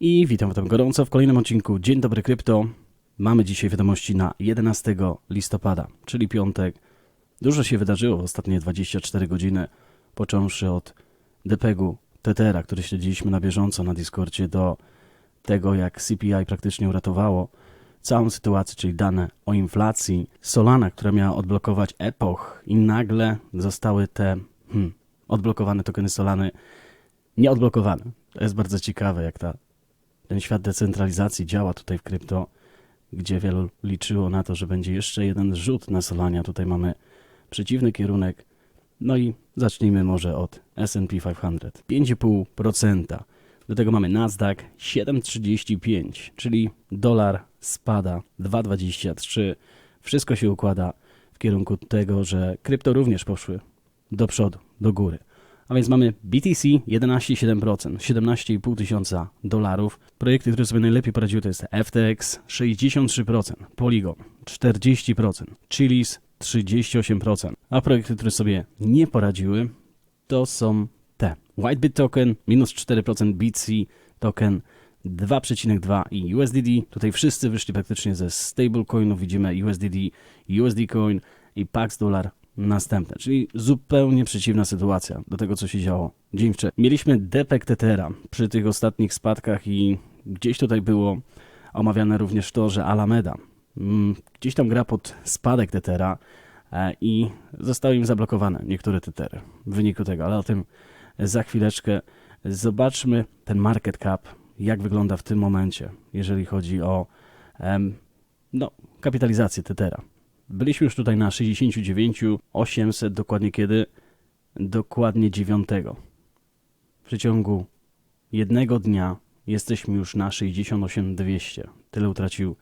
I witam Wam gorąco w kolejnym odcinku Dzień Dobry Krypto. Mamy dzisiaj wiadomości na 11 listopada, czyli piątek. Dużo się wydarzyło w ostatnie 24 godziny, począwszy od DPEG-u Tetera, który śledziliśmy na bieżąco na Discordzie, do tego jak CPI praktycznie uratowało całą sytuację, czyli dane o inflacji, Solana, która miała odblokować Epoch i nagle zostały te hmm, odblokowane tokeny Solany nieodblokowane. To jest bardzo ciekawe, jak ta, ten świat decentralizacji działa tutaj w krypto, gdzie wielu liczyło na to, że będzie jeszcze jeden rzut na Solania. Tutaj mamy przeciwny kierunek. No i zacznijmy może od S&P 500. 5,5%. Do tego mamy Nasdaq 7,35, czyli dolar spada 2,23. Wszystko się układa w kierunku tego, że krypto również poszły do przodu, do góry. A więc mamy BTC 11,7%, 17,5 tysiąca dolarów. Projekty, które sobie najlepiej poradziły to jest FTX 63%, Polygon 40%, Chilis 38%, a projekty, które sobie nie poradziły to są te. Whitebit token minus 4%, BTC token 2,2 i USDD. Tutaj wszyscy wyszli praktycznie ze stablecoinów. Widzimy USDD, USD coin i Pax dolar następne, czyli zupełnie przeciwna sytuacja do tego, co się działo dzień wcześniej. Mieliśmy depek Tetera przy tych ostatnich spadkach i gdzieś tutaj było omawiane również to, że Alameda mm, gdzieś tam gra pod spadek Tetera e, i zostały im zablokowane niektóre Tetery w wyniku tego, ale o tym za chwileczkę. Zobaczmy ten market cap, jak wygląda w tym momencie, jeżeli chodzi o no, kapitalizację Tetera. Byliśmy już tutaj na 69 800, dokładnie kiedy? Dokładnie 9. W przeciągu jednego dnia jesteśmy już na 68 200. Tyle utracił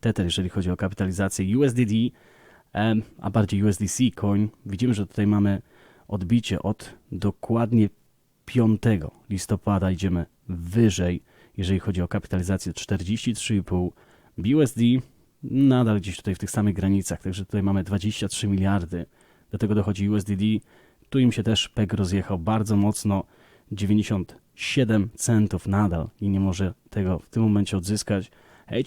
Tether, jeżeli chodzi o kapitalizację USDD, a bardziej USDC coin. Widzimy, że tutaj mamy odbicie od dokładnie 5 listopada. Idziemy wyżej, jeżeli chodzi o kapitalizację 43,5. BUSD nadal gdzieś tutaj w tych samych granicach, także tutaj mamy 23 miliardy. Do tego dochodzi USDD. Tu im się też PEG rozjechał bardzo mocno, 97 centów nadal i nie może tego w tym momencie odzyskać.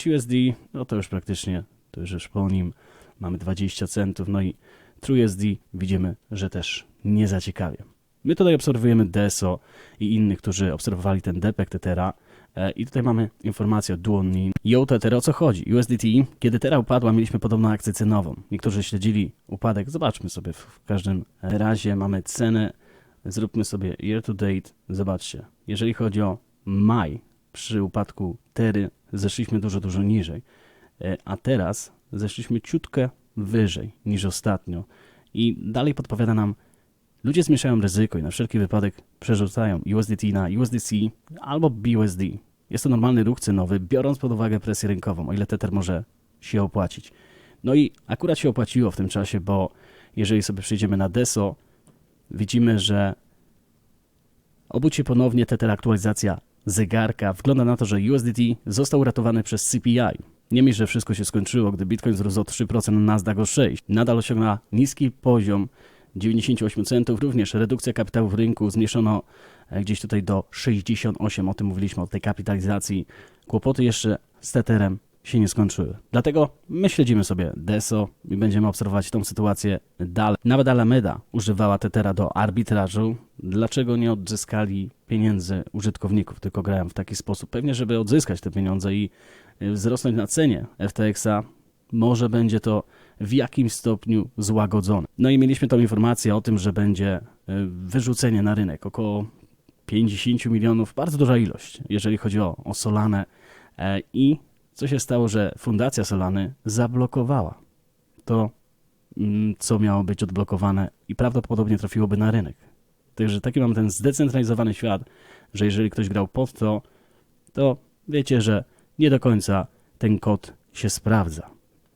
HUSD, no to już praktycznie, to już, po nim mamy 20 centów, no i TrueUSD widzimy, że też nie zaciekawia. My tutaj obserwujemy DESO i innych, którzy obserwowali ten depek Tetera. E, I tutaj mamy informację od Duonin. Yo, Tether, o co chodzi? USDT, kiedy Tera upadła, mieliśmy podobną akcję cenową. Niektórzy śledzili upadek. Zobaczmy sobie w każdym razie. Mamy cenę. Zróbmy sobie year to date. Zobaczcie. Jeżeli chodzi o maj, przy upadku Tery zeszliśmy dużo, dużo niżej. E, A teraz zeszliśmy ciutkę wyżej niż ostatnio. I dalej podpowiada nam Ludzie zmniejszają ryzyko i na wszelki wypadek przerzucają USDT na USDC albo BUSD. Jest to normalny ruch cenowy, biorąc pod uwagę presję rynkową, o ile Tether może się opłacić. No i akurat się opłaciło w tym czasie, bo jeżeli sobie przejdziemy na DESO, widzimy, że obudź się ponownie Tether aktualizacja zegarka. Wygląda na to, że USDT został uratowany przez CPI. Niemniej, że wszystko się skończyło, gdy Bitcoin wzrósł o 3%, Nasdaq o 6%. Nadal osiągnęła niski poziom 98 centów. Również redukcja kapitału w rynku zmniejszono e, gdzieś tutaj do 68. O tym mówiliśmy, o tej kapitalizacji. Kłopoty jeszcze z Tetherem się nie skończyły. Dlatego my śledzimy sobie DESO i będziemy obserwować tą sytuację dalej. Nawet Alameda używała Tethera do arbitrażu. Dlaczego nie odzyskali pieniędzy użytkowników, tylko grają w taki sposób? Pewnie, żeby odzyskać te pieniądze i y, wzrosnąć na cenie FTX-a, może będzie to w jakimś stopniu złagodzone. No i mieliśmy tą informację o tym, że będzie y, wyrzucenie na rynek około 50 milionów, bardzo duża ilość, jeżeli chodzi o, o Solanę. E, I co się stało, że Fundacja Solany zablokowała to, mm, co miało być odblokowane i prawdopodobnie trafiłoby na rynek. Także taki mamy ten zdecentralizowany świat, że jeżeli ktoś grał pod to, to wiecie, że nie do końca ten kod się sprawdza.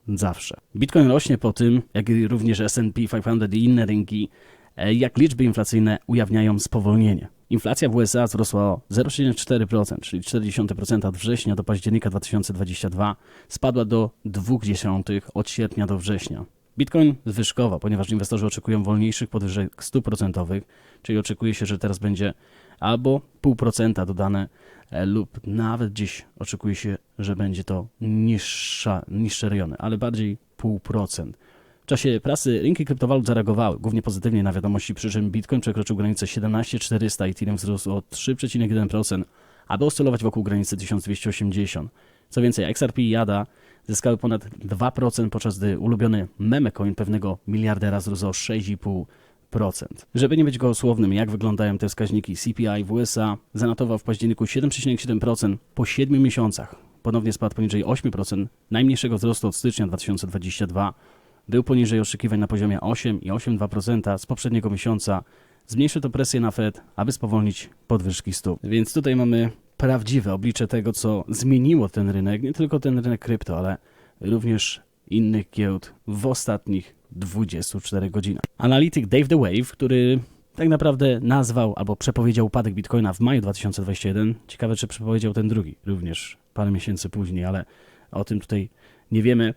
Zawsze. Bitcoin rośnie po tym, jak również S&P 500 i inne rynki, e, jak liczby inflacyjne ujawniają spowolnienie. Inflacja w USA wzrosła o 0,4%, czyli 0,4% od września do października 2022, spadła do 0,2% od sierpnia do września. Bitcoin zwyżkował, ponieważ inwestorzy oczekują wolniejszych podwyżek stóp procentowych, czyli oczekuje się, że teraz będzie albo 0,5% dodane lub nawet gdzieś oczekuje się, że będzie to niższa, niższe rejony, ale bardziej 0,5%. W czasie prasy rynki kryptowalut zareagowały głównie pozytywnie na wiadomości, przy czym Bitcoin przekroczył granicę 17400, Ethereum wzrósł o 3,1%, aby oscylować wokół granicy 1280. Co więcej, XRP i ADA zyskały ponad 2%, podczas gdy ulubiony memecoin pewnego miliardera wzrósł o 6,5%. Żeby nie być gołosłownym, jak wyglądają te wskaźniki CPI w USA, zanotował w październiku 7,7% po 7 miesiącach. Ponownie spadł poniżej 8%, najmniejszego wzrostu od stycznia 2022. Był poniżej oczekiwań na poziomie 8,82% z poprzedniego miesiąca. Zmniejszy to presję na Fed, aby spowolnić podwyżki stóp. Więc tutaj mamy prawdziwe oblicze tego, co zmieniło ten rynek, nie tylko ten rynek krypto, ale również innych giełd w ostatnich 24 godzinach. Analityk Dave The Wave, który tak naprawdę nazwał albo przepowiedział upadek Bitcoina w maju 2021. Ciekawe, czy przepowiedział ten drugi również parę miesięcy później, ale o tym tutaj nie wiemy.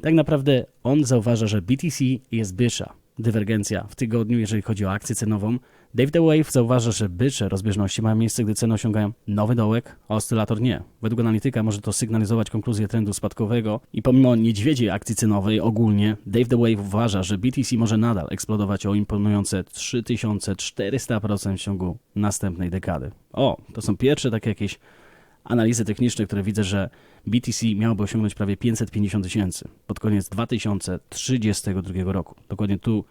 Tak naprawdę on zauważa, że BTC jest bysza. Dywergencja w tygodniu, jeżeli chodzi o akcję cenową. Dave The Wave zauważa, że bycze rozbieżności mają miejsce, gdy ceny osiągają nowy dołek, a oscylator nie. Według analityka może to sygnalizować konkluzję trendu spadkowego i pomimo niedźwiedziej akcji cenowej ogólnie, Dave The Wave uważa, że BTC może nadal eksplodować o imponujące 3400% w ciągu następnej dekady. O, to są pierwsze takie jakieś analizy techniczne, które widzę, że BTC miałoby osiągnąć prawie 550 tysięcy pod koniec 2032 roku. Dokładnie tu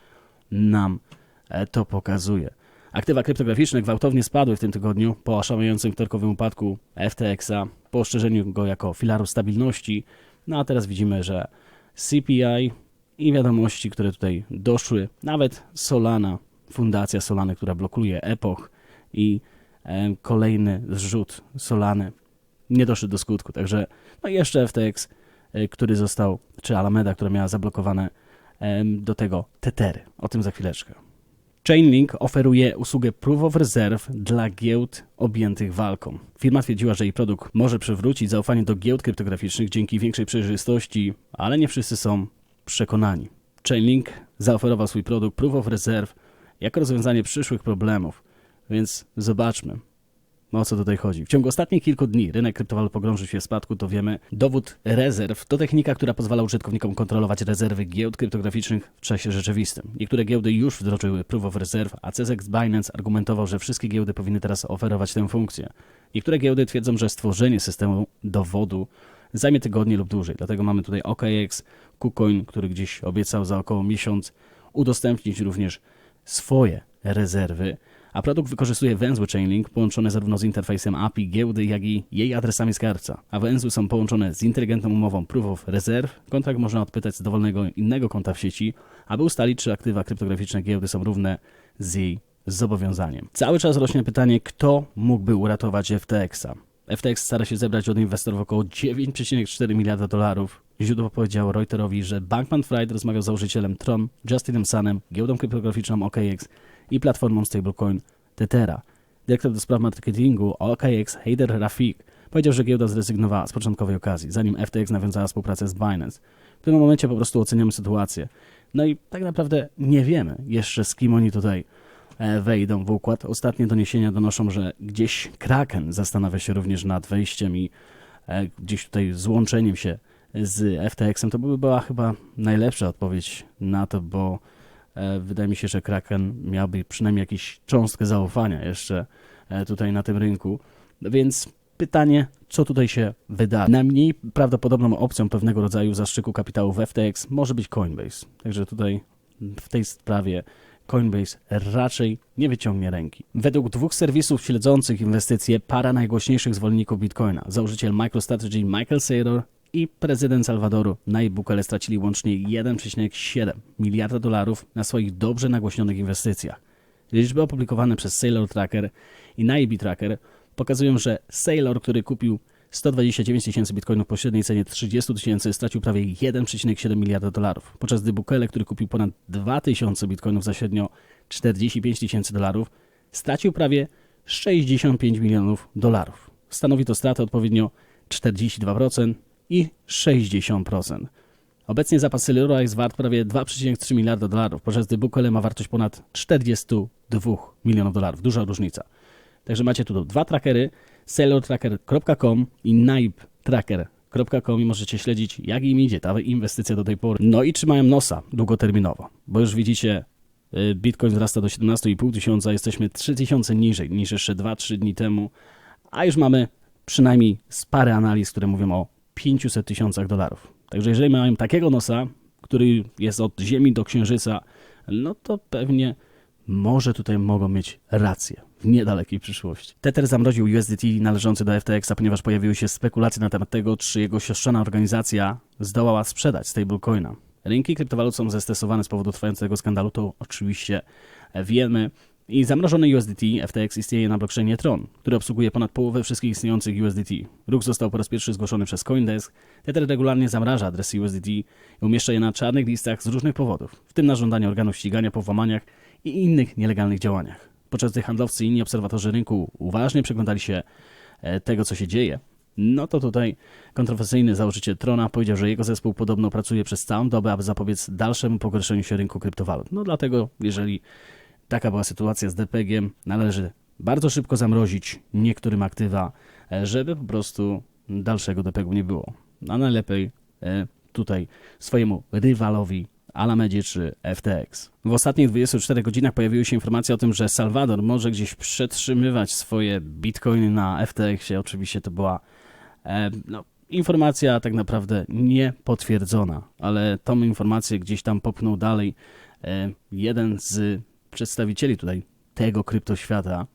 nam e, to pokazuje. Aktywa kryptograficzne gwałtownie spadły w tym tygodniu po oszałamiającym wtorkowym upadku FTX-a, po ostrzeżeniu go jako filaru stabilności. No a teraz widzimy, że CPI i wiadomości, które tutaj doszły, nawet Solana, fundacja Solany, która blokuje Epoch i e, kolejny zrzut Solany nie doszły do skutku. Także no jeszcze FTX, e, który został, czy Alameda, która miała zablokowane e, do tego Tetery. O tym za chwileczkę. Chainlink oferuje usługę Proof of Reserve dla giełd objętych walką. Firma twierdziła, że jej produkt może przywrócić zaufanie do giełd kryptograficznych dzięki większej przejrzystości, ale nie wszyscy są przekonani. Chainlink zaoferował swój produkt Proof of Reserve jako rozwiązanie przyszłych problemów, więc zobaczmy, no o co tutaj chodzi? W ciągu ostatnich kilku dni rynek kryptowalut pogrążył się w spadku, to wiemy. Dowód rezerw to technika, która pozwala użytkownikom kontrolować rezerwy giełd kryptograficznych w czasie rzeczywistym. Niektóre giełdy już wdrożyły Proof of Reserve, a CZX Binance argumentował, że wszystkie giełdy powinny teraz oferować tę funkcję. Niektóre giełdy twierdzą, że stworzenie systemu dowodu zajmie tygodnie lub dłużej. Dlatego mamy tutaj OKX, KuCoin, który gdzieś obiecał za około miesiąc udostępnić również swoje rezerwy a produkt wykorzystuje węzły Chainlink połączone zarówno z interfejsem API giełdy, jak i jej adresami skarbca, a węzły są połączone z inteligentną umową Proof of Reserve. Kontrakt można odpytać z dowolnego innego konta w sieci, aby ustalić, czy aktywa kryptograficzne giełdy są równe z jej zobowiązaniem. Cały czas rośnie pytanie, kto mógłby uratować FTX-a. FTX stara się zebrać od inwestorów około 9,4 miliarda dolarów. Źródło powiedziało Reuterowi, że Bankman Fried rozmawiał z założycielem Tron, Justinem Sunem, giełdą kryptograficzną OKX i platformą stablecoin Tetera. Dyrektor do spraw marketingu OKX Heider Rafik powiedział, że giełda zrezygnowała z początkowej okazji, zanim FTX nawiązała współpracę z Binance. W tym momencie po prostu oceniamy sytuację. No i tak naprawdę nie wiemy jeszcze z kim oni tutaj e, wejdą w układ. Ostatnie doniesienia donoszą, że gdzieś Kraken zastanawia się również nad wejściem i e, gdzieś tutaj złączeniem się z FTX-em. To by była chyba najlepsza odpowiedź na to, bo wydaje mi się, że Kraken miałby przynajmniej jakąś cząstkę zaufania jeszcze e, tutaj na tym rynku. Więc pytanie, co tutaj się wydarzy. Najmniej prawdopodobną opcją pewnego rodzaju zastrzyku kapitału w FTX może być Coinbase. Także tutaj w tej sprawie Coinbase raczej nie wyciągnie ręki. Według dwóch serwisów śledzących inwestycje para najgłośniejszych zwolenników Bitcoina, założyciel MicroStrategy Michael Saylor i prezydent Salwadoru Nayib Bukele stracili łącznie 1,7 miliarda dolarów na swoich dobrze nagłośnionych inwestycjach. Liczby opublikowane przez Sailor Tracker i Naibi Tracker pokazują, że Sailor, który kupił 129 tysięcy bitcoinów po średniej cenie 30 tysięcy, stracił prawie 1,7 miliarda dolarów, podczas gdy Bukele, który kupił ponad 2 tysiące bitcoinów za średnio 45 tysięcy dolarów, stracił prawie 65 milionów dolarów. Stanowi to stratę odpowiednio 42% i 60%. Obecnie zapas Cellura jest wart prawie 2,3 miliarda dolarów, podczas gdy Bukele ma wartość ponad 42 milionów dolarów. Duża różnica. Także macie tu dwa trackery, sellortracker.com i naiptracker.com i możecie śledzić, jak im idzie ta inwestycja do tej pory. No i trzymają nosa długoterminowo, bo już widzicie, y, Bitcoin wzrasta do 17,5 tysiąca, jesteśmy 3 tysiące niżej niż jeszcze 2-3 dni temu, a już mamy przynajmniej z parę analiz, które mówią o 500 tysiącach dolarów. Także jeżeli mają takiego nosa, który jest od Ziemi do Księżyca, no to pewnie może tutaj mogą mieć rację w niedalekiej przyszłości. Tether zamroził USDT należący do FTX, ponieważ pojawiły się spekulacje na temat tego, czy jego siostrzana organizacja zdołała sprzedać stablecoina. Rynki kryptowalut są zestresowane z powodu trwającego skandalu, to oczywiście wiemy. I zamrożony USDT FTX istnieje na blockchainie Tron, który obsługuje ponad połowę wszystkich istniejących USDT. Ruch został po raz pierwszy zgłoszony przez Coindesk. Tether regularnie zamraża adresy USDT i umieszcza je na czarnych listach z różnych powodów, w tym na żądanie organów ścigania po włamaniach i innych nielegalnych działaniach. Podczas gdy handlowcy i inni obserwatorzy rynku uważnie przyglądali się e, tego, co się dzieje, no to tutaj kontrowersyjny założyciel Trona powiedział, że jego zespół podobno pracuje przez całą dobę, aby zapobiec dalszemu pogorszeniu się rynku kryptowalut. No dlatego, jeżeli taka była sytuacja z DPG, należy bardzo szybko zamrozić niektórym aktywa, e, żeby po prostu dalszego DPG nie było. A najlepiej e, tutaj swojemu rywalowi Alamedzie czy FTX. W ostatnich 24 godzinach pojawiły się informacje o tym, że Salvador może gdzieś przetrzymywać swoje bitcoiny na FTX-ie. Oczywiście to była e, no, informacja tak naprawdę niepotwierdzona, ale tą informację gdzieś tam popchnął dalej jeden z przedstawicieli tutaj tego kryptoświata,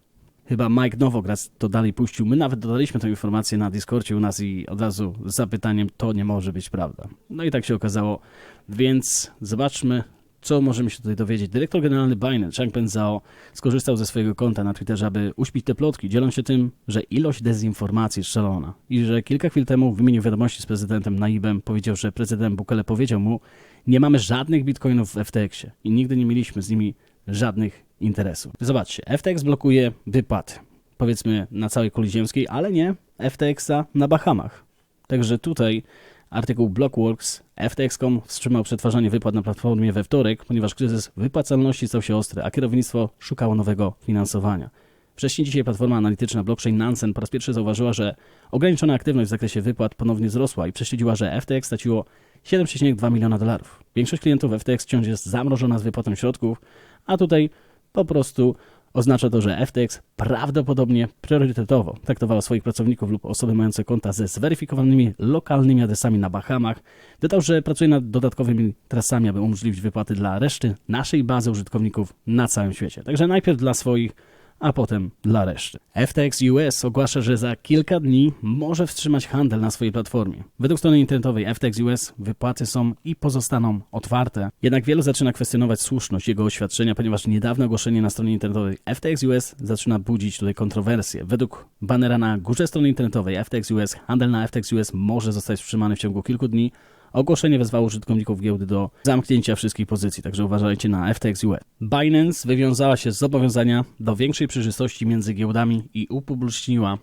chyba Mike Nowograz to dalej puścił. My nawet dodaliśmy tę informację na Discordzie u nas i od razu z zapytaniem, to nie może być prawda. No i tak się okazało, więc zobaczmy, co możemy się tutaj dowiedzieć. Dyrektor generalny Binance, Changpeng Zhao, skorzystał ze swojego konta na Twitterze, aby uśpić te plotki, dzieląc się tym, że ilość dezinformacji jest szalona i że kilka chwil temu w wymienił wiadomości z prezydentem Naibem powiedział, że prezydent Bukele powiedział mu, nie mamy żadnych bitcoinów w FTX-ie i nigdy nie mieliśmy z nimi żadnych interesów. Zobaczcie, FTX blokuje wypłaty, powiedzmy na całej kuli ziemskiej, ale nie FTX-a na Bahamach. Także tutaj artykuł Blockworks FTX.com wstrzymał przetwarzanie wypłat na platformie we wtorek, ponieważ kryzys wypłacalności stał się ostry, a kierownictwo szukało nowego finansowania. Wcześniej dzisiaj platforma analityczna blockchain Nansen po raz pierwszy zauważyła, że ograniczona aktywność w zakresie wypłat ponownie wzrosła i prześledziła, że FTX straciło 7,2 miliona dolarów. Większość klientów FTX wciąż jest zamrożona z wypłatą środków, a tutaj po prostu oznacza to, że FTX prawdopodobnie priorytetowo traktowało swoich pracowników lub osoby mające konta ze zweryfikowanymi lokalnymi adresami na Bahamach. Dodał, że pracuje nad dodatkowymi trasami, aby umożliwić wypłaty dla reszty naszej bazy użytkowników na całym świecie. Także najpierw dla swoich, a potem dla reszty. FTX US ogłasza, że za kilka dni może wstrzymać handel na swojej platformie. Według strony internetowej FTX US wypłaty są i pozostaną otwarte. Jednak wielu zaczyna kwestionować słuszność jego oświadczenia, ponieważ niedawne ogłoszenie na stronie internetowej FTX US zaczyna budzić tutaj kontrowersje. Według banera na górze strony internetowej FTX US handel na FTX US może zostać wstrzymany w ciągu kilku dni, Ogłoszenie wezwało użytkowników giełdy do zamknięcia wszystkich pozycji, także uważajcie na FTX US. Binance wywiązała się z zobowiązania do większej przejrzystości między giełdami i upubliczniła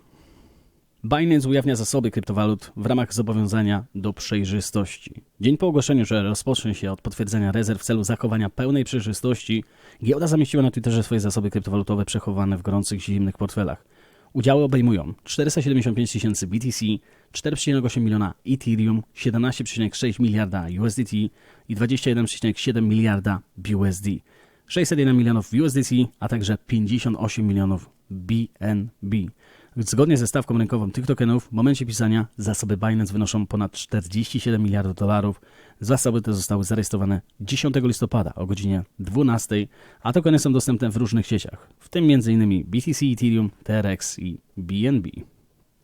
Binance ujawnia zasoby kryptowalut w ramach zobowiązania do przejrzystości. Dzień po ogłoszeniu, że rozpocznie się od potwierdzenia rezerw w celu zachowania pełnej przejrzystości, giełda zamieściła na Twitterze swoje zasoby kryptowalutowe przechowane w gorących zimnych portfelach. Udziały obejmują 475 tysięcy BTC, 4,8 miliona Ethereum, 17,6 miliarda USDT i 21,7 miliarda BUSD. 601 milionów USDC, a także 58 milionów BNB. Zgodnie ze stawką rynkową tych tokenów w momencie pisania zasoby Binance wynoszą ponad 47 miliardów dolarów. Zasoby te zostały zarejestrowane 10 listopada o godzinie 12, a tokeny są dostępne w różnych sieciach, w tym m.in. BTC, Ethereum, TRX i BNB.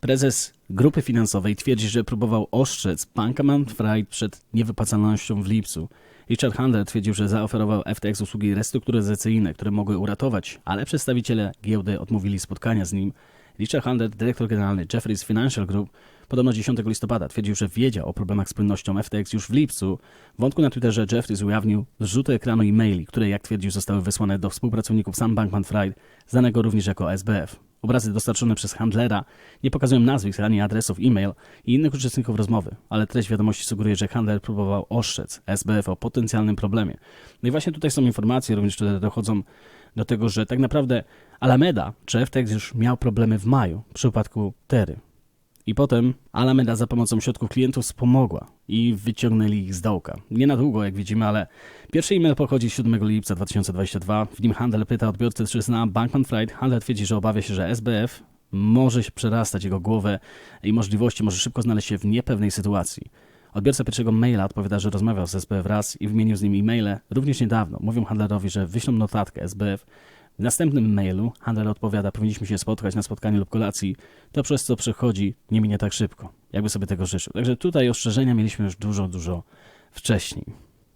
Prezes grupy finansowej twierdzi, że próbował ostrzec Bankman Fried przed niewypłacalnością w lipcu. Richard Handler twierdził, że zaoferował FTX usługi restrukturyzacyjne, które mogły uratować, ale przedstawiciele giełdy odmówili spotkania z nim. Richard Handler, dyrektor generalny Jefferies Financial Group, podobno 10 listopada twierdził, że wiedział o problemach z płynnością FTX już w lipcu. W wątku na Twitterze Jefferies ujawnił zrzuty ekranu e-maili, które jak twierdził zostały wysłane do współpracowników Sam Bankman-Fried, znanego również jako SBF. Obrazy dostarczone przez handlera nie pokazują nazwisk ani adresów e-mail i innych uczestników rozmowy, ale treść wiadomości sugeruje, że handler próbował ostrzec SBF o potencjalnym problemie. No i właśnie tutaj są informacje, również które dochodzą do tego, że tak naprawdę Alameda czy FTX już miał problemy w maju w przypadku Tery. I potem Alameda za pomocą środków klientów wspomogła i wyciągnęli ich z dołka. Nie na długo, jak widzimy, ale pierwszy e-mail pochodzi z 7 lipca 2022. W nim handel pyta odbiorcę, czy zna Bankman Fried. Handel twierdzi, że obawia się, że SBF może się przerastać jego głowę i możliwości, może szybko znaleźć się w niepewnej sytuacji. Odbiorca pierwszego maila odpowiada, że rozmawiał z SBF raz i wymienił z nim e-maile również niedawno. Mówią handlerowi, że wyślą notatkę SBF. W następnym mailu handler odpowiada, powinniśmy się spotkać na spotkaniu lub kolacji. To przez co przychodzi nie minie tak szybko, jakby sobie tego życzył. Także tutaj ostrzeżenia mieliśmy już dużo, dużo wcześniej.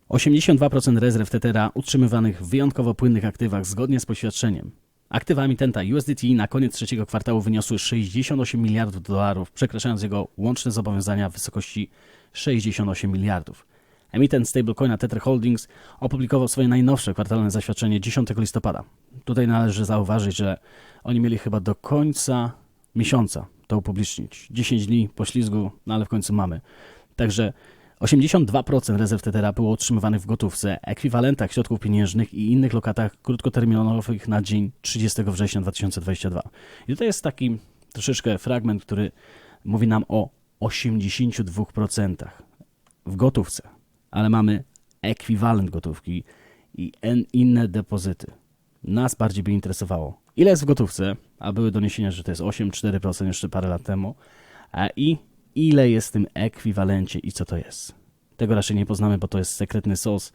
82% rezerw Tetera utrzymywanych w wyjątkowo płynnych aktywach zgodnie z poświadczeniem. Aktywa emitenta USDT na koniec trzeciego kwartału wyniosły 68 miliardów dolarów, przekraczając jego łączne zobowiązania w wysokości 68 miliardów. Emitent stablecoina Tether Holdings opublikował swoje najnowsze kwartalne zaświadczenie 10 listopada. Tutaj należy zauważyć, że oni mieli chyba do końca miesiąca to upublicznić. 10 dni poślizgu, no ale w końcu mamy. Także 82% rezerw Tethera było utrzymywanych w gotówce, ekwiwalentach środków pieniężnych i innych lokatach krótkoterminowych na dzień 30 września 2022. I tutaj jest taki troszeczkę fragment, który mówi nam o 82% w gotówce, ale mamy ekwiwalent gotówki i inne depozyty. Nas bardziej by interesowało, ile jest w gotówce, a były doniesienia, że to jest 8-4% jeszcze parę lat temu, a i ile jest w tym ekwiwalencie i co to jest. Tego raczej nie poznamy, bo to jest sekretny sos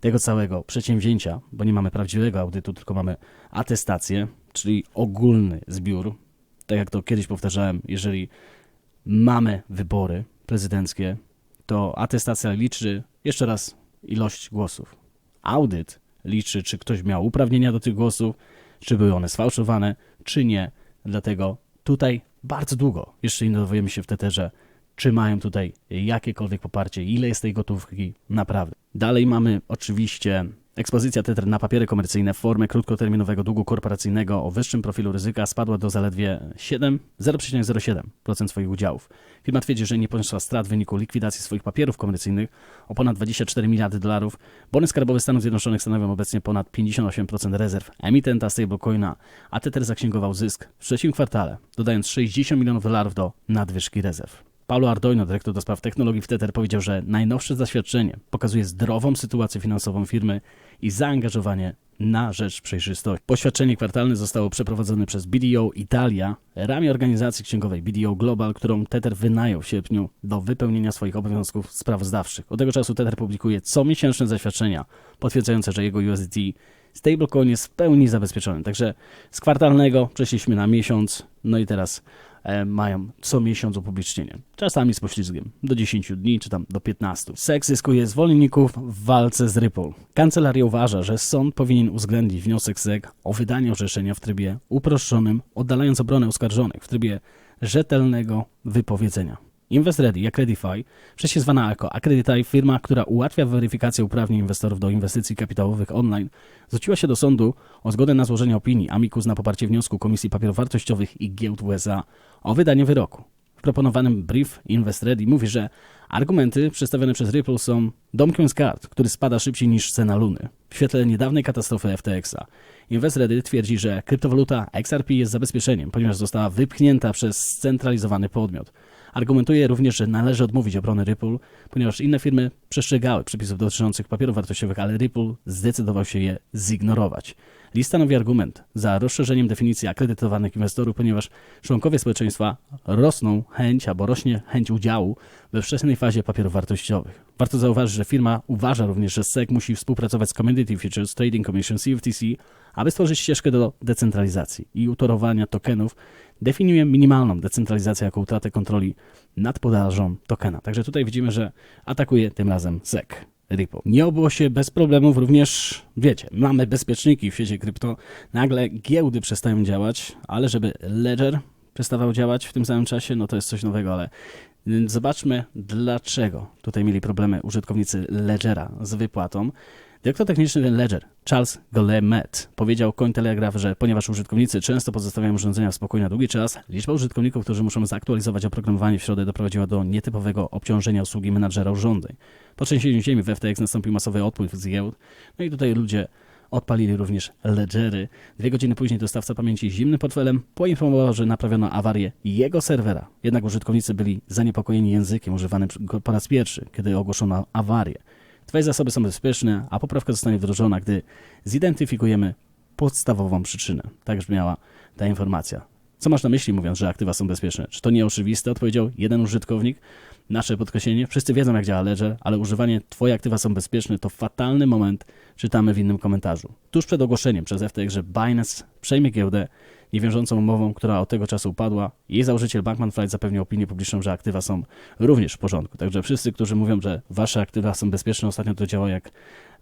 tego całego przedsięwzięcia, bo nie mamy prawdziwego audytu, tylko mamy atestację, czyli ogólny zbiór. Tak jak to kiedyś powtarzałem, jeżeli mamy wybory prezydenckie, to atestacja liczy jeszcze raz ilość głosów. Audyt liczy, czy ktoś miał uprawnienia do tych głosów, czy były one sfałszowane, czy nie. Dlatego tutaj bardzo długo jeszcze nie dowiemy się w Tetherze, czy mają tutaj jakiekolwiek poparcie, ile jest tej gotówki naprawdę. Dalej mamy oczywiście Ekspozycja Tether na papiery komercyjne w formie krótkoterminowego długu korporacyjnego o wyższym profilu ryzyka spadła do zaledwie 7, 0,07% swoich udziałów. Firma twierdzi, że nie poniosła strat w wyniku likwidacji swoich papierów komercyjnych o ponad 24 miliardy dolarów. Bony skarbowe Stanów Zjednoczonych stanowią obecnie ponad 58% rezerw emitenta stablecoina, a Tether zaksięgował zysk w trzecim kwartale, dodając 60 milionów dolarów do nadwyżki rezerw. Paulo Ardoino, dyrektor do spraw technologii w Tether, powiedział, że najnowsze zaświadczenie pokazuje zdrową sytuację finansową firmy i zaangażowanie na rzecz przejrzystości. Poświadczenie kwartalne zostało przeprowadzone przez BDO Italia, ramię organizacji księgowej BDO Global, którą Tether wynajął w sierpniu do wypełnienia swoich obowiązków sprawozdawczych. Od tego czasu Tether publikuje comiesięczne zaświadczenia potwierdzające, że jego USDT stablecoin jest w pełni zabezpieczony. Także z kwartalnego przeszliśmy na miesiąc, no i teraz mają co miesiąc upublicznienie. Czasami z poślizgiem, do 10 dni czy tam do 15. SEC zyskuje zwolenników w walce z Ripple. Kancelaria uważa, że sąd powinien uwzględnić wniosek SEC o wydanie orzeczenia w trybie uproszczonym, oddalając obronę oskarżonych w trybie rzetelnego wypowiedzenia. InvestReady i Accredify, wcześniej zwana jako Accredify, firma, która ułatwia weryfikację uprawnień inwestorów do inwestycji kapitałowych online, zwróciła się do sądu o zgodę na złożenie opinii Amicus na poparcie wniosku Komisji Papierów Wartościowych i Giełd USA o wydanie wyroku. W proponowanym brief InvestReady mówi, że argumenty przedstawione przez Ripple są domkiem z kart, który spada szybciej niż cena luny. W świetle niedawnej katastrofy FTX-a InvestReady twierdzi, że kryptowaluta XRP jest zabezpieczeniem, ponieważ została wypchnięta przez scentralizowany podmiot – Argumentuje również, że należy odmówić obrony Ripple, ponieważ inne firmy przestrzegały przepisów dotyczących papierów wartościowych, ale Ripple zdecydował się je zignorować. List stanowi argument za rozszerzeniem definicji akredytowanych inwestorów, ponieważ członkowie społeczeństwa rosną chęć albo rośnie chęć udziału we wczesnej fazie papierów wartościowych. Warto zauważyć, że firma uważa również, że SEC musi współpracować z Commodity Futures Trading Commission CFTC, aby stworzyć ścieżkę do decentralizacji i utorowania tokenów. Definiuje minimalną decentralizację jako utratę kontroli nad podażą tokena. Także tutaj widzimy, że atakuje tym razem SEC. Ripple. Nie obyło się bez problemów również, wiecie, mamy bezpieczniki w świecie krypto, nagle giełdy przestają działać, ale żeby Ledger przestawał działać w tym samym czasie, no to jest coś nowego, ale Więc Zobaczmy, dlaczego tutaj mieli problemy użytkownicy Ledgera z wypłatą. Dyrektor techniczny Ledger, Charles Golemet, powiedział Cointelegraph, że ponieważ użytkownicy często pozostawiają urządzenia w spokoju na długi czas, liczba użytkowników, którzy muszą zaktualizować oprogramowanie w środę doprowadziła do nietypowego obciążenia usługi menadżera urządzeń. Po trzęsieniu ziemi w FTX nastąpił masowy odpływ z giełd, no i tutaj ludzie odpalili również ledgery. Dwie godziny później dostawca pamięci zimnym portfelem poinformował, że naprawiono awarię jego serwera. Jednak użytkownicy byli zaniepokojeni językiem używanym po raz pierwszy, kiedy ogłoszono awarię. Twoje zasoby są bezpieczne, a poprawka zostanie wdrożona, gdy zidentyfikujemy podstawową przyczynę. Tak brzmiała ta informacja. Co masz na myśli, mówiąc, że aktywa są bezpieczne? Czy to nie oczywiste? Odpowiedział jeden użytkownik. Nasze podkreślenie. Wszyscy wiedzą, jak działa Ledger, ale używanie Twoje aktywa są bezpieczne to fatalny moment, czytamy w innym komentarzu. Tuż przed ogłoszeniem przez FTX, że Binance przejmie giełdę niewiążącą umową, która od tego czasu upadła, jej założyciel Bankman Fried zapewnił opinię publiczną, że aktywa są również w porządku. Także wszyscy, którzy mówią, że Wasze aktywa są bezpieczne, ostatnio to działa jak,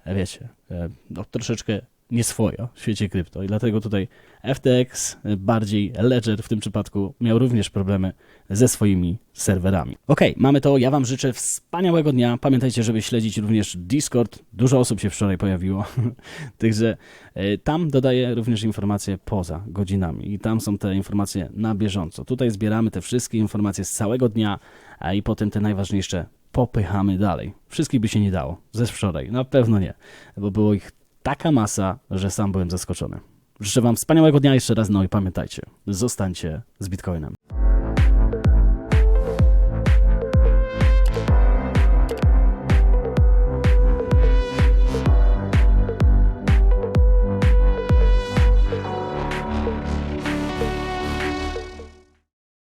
e, wiecie, e, no, troszeczkę nieswojo w świecie krypto i dlatego tutaj FTX, bardziej Ledger w tym przypadku, miał również problemy ze swoimi serwerami. Ok, mamy to. Ja Wam życzę wspaniałego dnia. Pamiętajcie, żeby śledzić również Discord. Dużo osób się wczoraj pojawiło, także e, tam dodaję również informacje poza godzinami i tam są te informacje na bieżąco. Tutaj zbieramy te wszystkie informacje z całego dnia, a i potem te najważniejsze popychamy dalej. Wszystkich by się nie dało ze wczoraj, na pewno nie, bo było ich taka masa, że sam byłem zaskoczony. Życzę Wam wspaniałego dnia jeszcze raz, no i pamiętajcie, zostańcie z Bitcoinem.